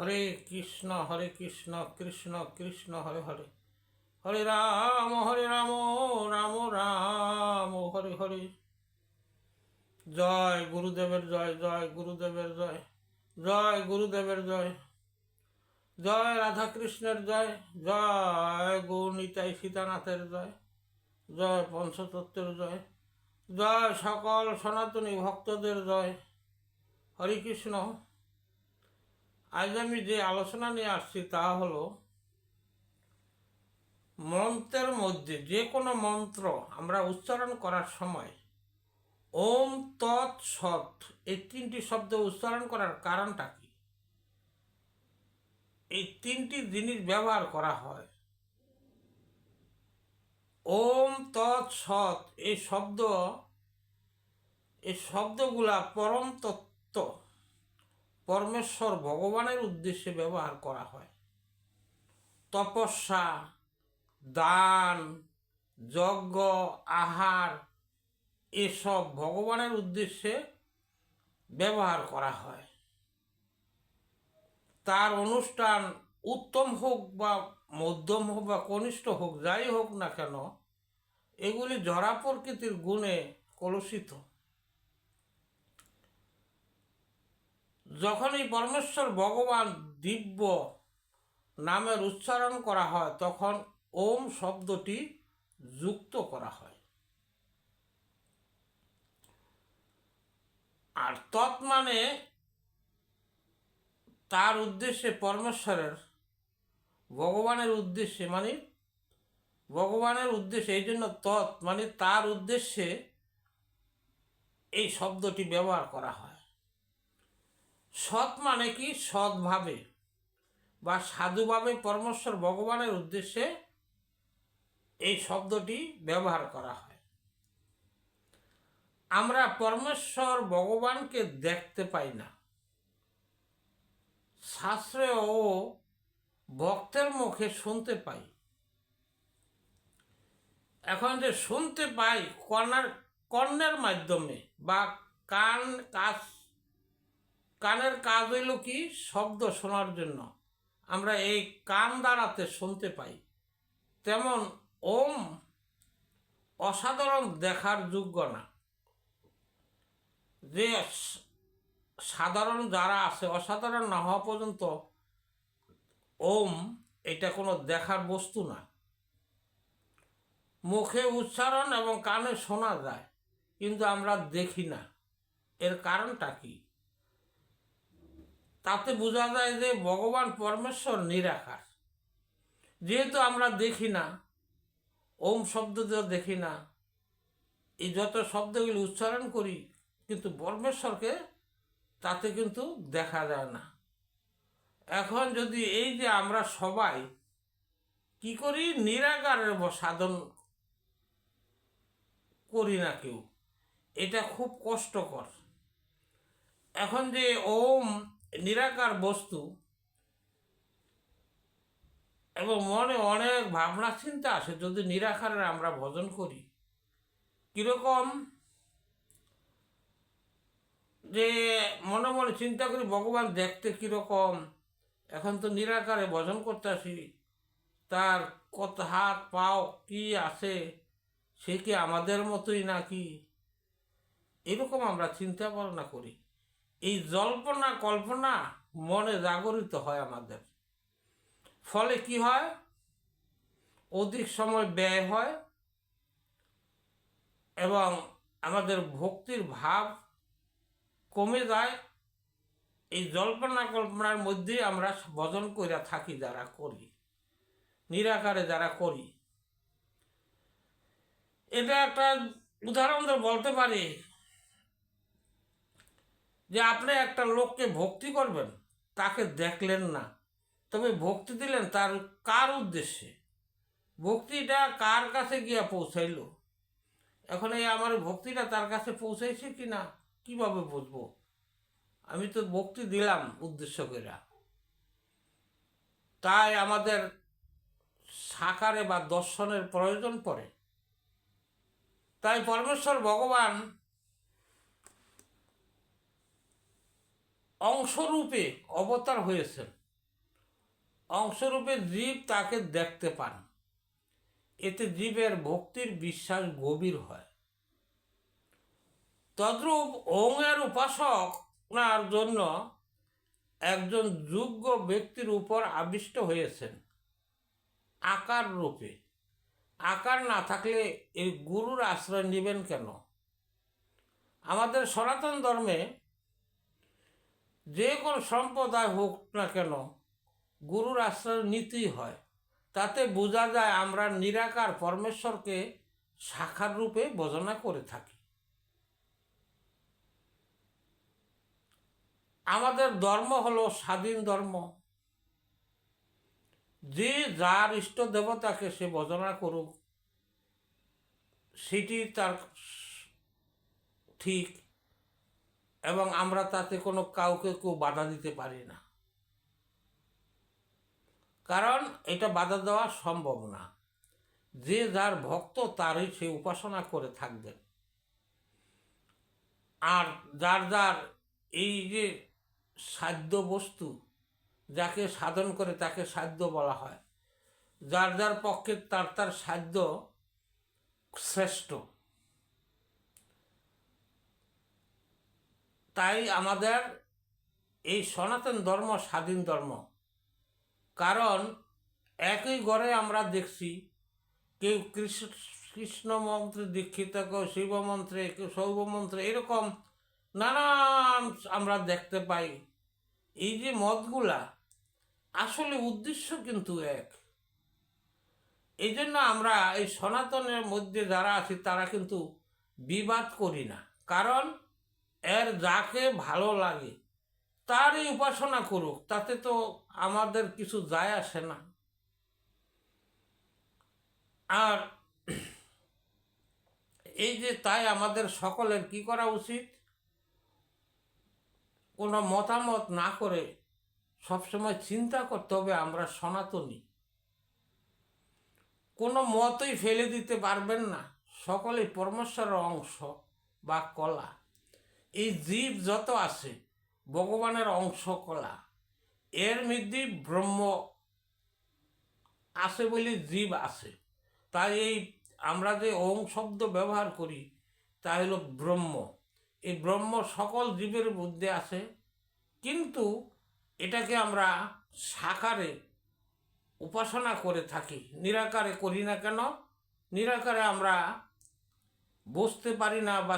হরে কৃষ্ণ হরে কৃষ্ণ কৃষ্ণ কৃষ্ণ, হরে হরে। হরে রাম হরে রাম রাম রাম, হরে হরে। জয় গুরুদেবের জয় জয় গুরুদেবের জয় জয় গুরুদেবের জয় জয় রাধা কৃষ্ণের জয় জয় গৌনিতাই সীতানাথের জয় জয় পঞ্চতত্ত্বের জয় জয় সকল সনাতনী ভক্তদের জয়। হরে কৃষ্ণ। আজ আমি যে আলোচনা নিয়ে আসছি তা হলো মন্ত্রের মধ্যে যে কোনো মন্ত্র আমরা উচ্চারণ করার সময় ওম তৎ সৎ এই তিনটি শব্দ উচ্চারণ করার কারণটা কি? এই তিনটি জিনিস ব্যবহার করা হয়। ওম তৎ সৎ এই শব্দ, এই শব্দগুলা পরম তত্ত্ব। পরমেশ্বর ভগবানের উদ্দেশ্যে ব্যবহার করা হয়। তপস্যা, দান, যজ্ঞ, আহার, এসব ভগবানের উদ্দেশ্যে ব্যবহার করা হয়। তার অনুষ্ঠান উত্তম হোক বা মধ্যম হোক বা কনিষ্ঠ হোক, যাই হোক না কেন, এগুলি জরা প্রকৃতির গুণে কলুষিত। যখনই পরমেশ্বর ভগবান দিব্য নামের উচ্চারণ করা হয়, তখন ওম শব্দটি যুক্ত করা হয়। আর তৎ মানে তার উদ্দেশ্যে পরমেশ্বরের, ভগবানের উদ্দেশ্যে মানে ভগবানের উদ্দেশ্যে, এই জন্য তৎ মানে তার উদ্দেশ্যে এই শব্দটি ব্যবহার করা হয়। সৎ মানে কি? সৎভাবে বা সাধুভাবে পরমেশ্বর ভগবানের উদ্দেশ্যে এই শব্দটি ব্যবহার করা হয়। আমরা পরমেশ্বর ভগবানকে দেখতে পাই না। শাস্ত্রে ও ভক্তের মুখে শুনতে পাই। এখন যে শুনতে পাই কর্ণার, কর্ণের মাধ্যমে বা কান কাজ কানের কাজ হইল কি শব্দ শোনার জন্য। আমরা এই কান দ্বারাতে শুনতে পাই। তেমন ওম অসাধারণ দেখার যোগ্য না। যে সাধারণ যারা আছে, অসাধারণ না হওয়া পর্যন্ত ওম এটা কোনো দেখার বস্তু না। মুখে উচ্চারণ এবং কানে শোনা যায়, কিন্তু আমরা দেখি না। এর কারণটা কি? তাতে বোঝা যায় যে ভগবান পরমেশ্বর নিরাকার। যেহেতু আমরা দেখি না, ওম শব্দ দেখি না, এই যত শব্দগুলি উচ্চারণ করি, কিন্তু পরমেশ্বরকে তাতে কিন্তু দেখা যায় না। এখন যদি এই যে আমরা সবাই কি করি? নিরাকারের সাধন করি না কেউ। এটা খুব কষ্টকর। এখন যে ওম নিরাকার বস্তু এবং মনে অনেক ভাবনা চিন্তা আসে যদি নিরাকারের আমরা ভজন করি। কীরকম? যে মনে মনে চিন্তা করি, ভগবান দেখতে কীরকম? এখন তো নিরাকারে ভজন করতে আসি। তার কত হাত পাও কি আছে? সে কি আমাদের মতোই নাকি? এরকম আমরা চিন্তা ভাবনা করি। এই জল্পনা কল্পনা মনে জাগরিত হয় আমাদের। ফলে কি হয়? অধিক সময় ব্যয় হয় এবং আমাদের ভক্তির ভাব কমে যায়। এই জল্পনা কল্পনার মধ্যেই আমরা ভজন করে থাকি যারা করি, নিরাকারে যারা করি। এটা একটা উদাহরণ বলতে পারি। যে আপনি একটা লোককে ভক্তি করবেন, তাকে দেখলেন না। তবে ভক্তি দিলেন তার কার উদ্দেশ্যে? ভক্তিটা কার কাছে গিয়া পৌঁছাইলো? এখন এই আমার ভক্তিটা তার কাছে পৌঁছাইছে কি না কীভাবে বুঝব? আমি তো ভক্তি দিলাম উদ্দেশ্য করে তাই আমাদের সাকারে বা দর্শনের প্রয়োজন পড়ে। তাই পরমেশ্বর ভগবান অংশরূপে অবতার হয়েছেন। অংশরূপে জীব তাকে দেখতে পান। এতে জীবের ভক্তির বিশ্বাস গভীর হয়। তদ্রূপ ওঙের উপাসনার জন্য একজন যোগ্য ব্যক্তির উপর আবিষ্ট হয়েছেন। আকার রূপে। আকার না থাকলে এই গুরুর আশ্রয় নেবেন কেন? আমাদের সনাতন ধর্মে যে কোনো সম্প্রদায় হোক না কেন, গুরুর আশ্রয় নিতেই হয়। তাতে বোঝা যায় আমরা নিরাকার পরমেশ্বরকে শাখার রূপে বোঝনা করে থাকি। আমাদের ধর্ম হলো স্বাধীন ধর্ম। যে যার ইষ্ট দেবতাকে সে ভজনা করুক, সেটি তার ঠিক এবং আমরা তাতে কোনো কাউকে কেউ বাধা দিতে পারি না। কারণ এটা বাধা দেওয়া সম্ভব না। যে যার ভক্ত তারই সে উপাসনা করে থাকবেন। আর যার যার এই যে সাধ্য বস্তু যাকে সাধন করে তাকে সাধ্য বলা হয়, যার যার পক্ষে তার তার সাধ্য শ্রেষ্ঠ। তাই আমাদের এই সনাতন ধর্ম স্বাধীন ধর্ম। কারণ একই ঘরে আমরা দেখছি, কেউ কৃষ্ণ কৃষ্ণ মন্ত্রে দীক্ষিত, কেউ শিব মন্ত্রে, কেউ শৈব মন্ত্রে, এরকম নানান আমরা দেখতে পাই। এই যে মতগুলা, আসলে উদ্দেশ্য কিন্তু এক। এই জন্য আমরা এই সনাতনের মধ্যে যারা আছি, তারা কিন্তু বিবাদ করি না। কারণ এর যাকে ভালো লাগে, তারই উপাসনা করুক, তাতে তো আমাদের কিছু যায় আসে না। আর এই যে তাই আমাদের সকলের কি করা উচিত? কোনো মতামত না করে সবসময় চিন্তা করতে হবে, আমরা সনাতনী। কোনো মতই ফেলে দিতে পারবেন না, সকলেই পরমেশ্বরের অংশ বা কলা। এই জীব যত আছে, ভগবানের অংশ কলা, এর মধ্যে ব্রহ্ম আছে বলে জীব আছে। তাই এই আমরা যে ওং শব্দ ব্যবহার করি, তা হলো ব্রহ্ম। এই ব্রহ্ম সকল জীবের মধ্যে আছে, কিন্তু এটাকে আমরা সাকারে উপাসনা করে থাকি। নিরাকারে করি না কেন? নিরাকারে আমরা বুঝতে পারি না বা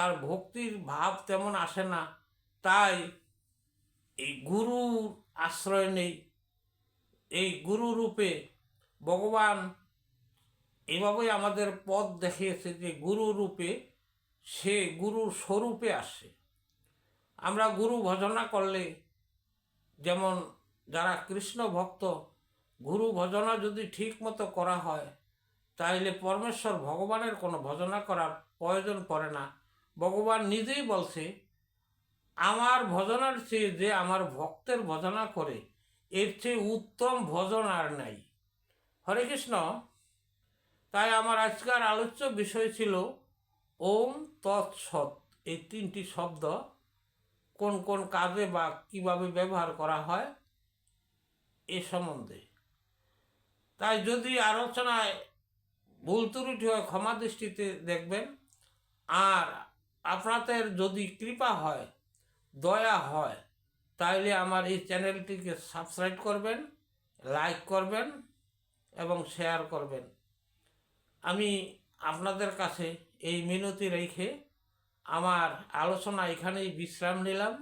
তার ভক্তির ভাব তেমন আসে না। তাই এই গুরুর আশ্রয় নেই। এই গুরু রূপে ভগবান এভাবেই আমাদের পথ দেখিয়েছে যে গুরু রূপে সে গুরুর স্বরূপে আসে। আমরা গুরু ভজনা করলে যেমন যারা কৃষ্ণ ভক্ত, গুরু ভজনা যদি ঠিক মতো করা হয় তাহলে পরমেশ্বর ভগবানের কোনো ভজনা করার প্রয়োজন পড়ে না। ভগবান নিজেই বলছে, আমার ভজনার চেয়ে যে আমার ভক্তের ভজনা করে, এর চেয়ে উত্তম ভজন আর নাই। হরে কৃষ্ণ। তাই আমার আজকার আলোচ্য বিষয় ছিল, ওম তৎসৎ। এই তিনটি শব্দ কোন কোন কাজে বা কীভাবে ব্যবহার করা হয়, এ সম্বন্ধে। তাই যদি আলোচনায় ভুল ত্রুটি হয়, ক্ষমা দৃষ্টিতে দেখবেন। আর আপনাদের যদি কৃপা হয়, দয়া হয়, তাইলে আমার এই চ্যানেলটিকে সাবস্ক্রাইব করবেন, লাইক করবেন এবং শেয়ার করবেন। আমি আপনাদের কাছে এই মিনতি রেখে আমার আলোচনা এখানেই বিশ্রাম নিলাম।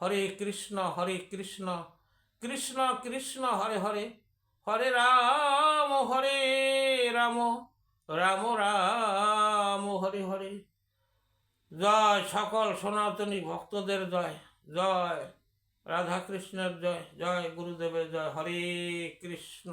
হরে কৃষ্ণ হরে কৃষ্ণ কৃষ্ণ কৃষ্ণ, হরে হরে হরে রাম হরে রাম রাম রাম, হরে হরে। জয় সকল সনাতনী ভক্তদের জয়। জয় রাধাকৃষ্ণের জয় জয় গুরুদেবের জয়। হরে কৃষ্ণ।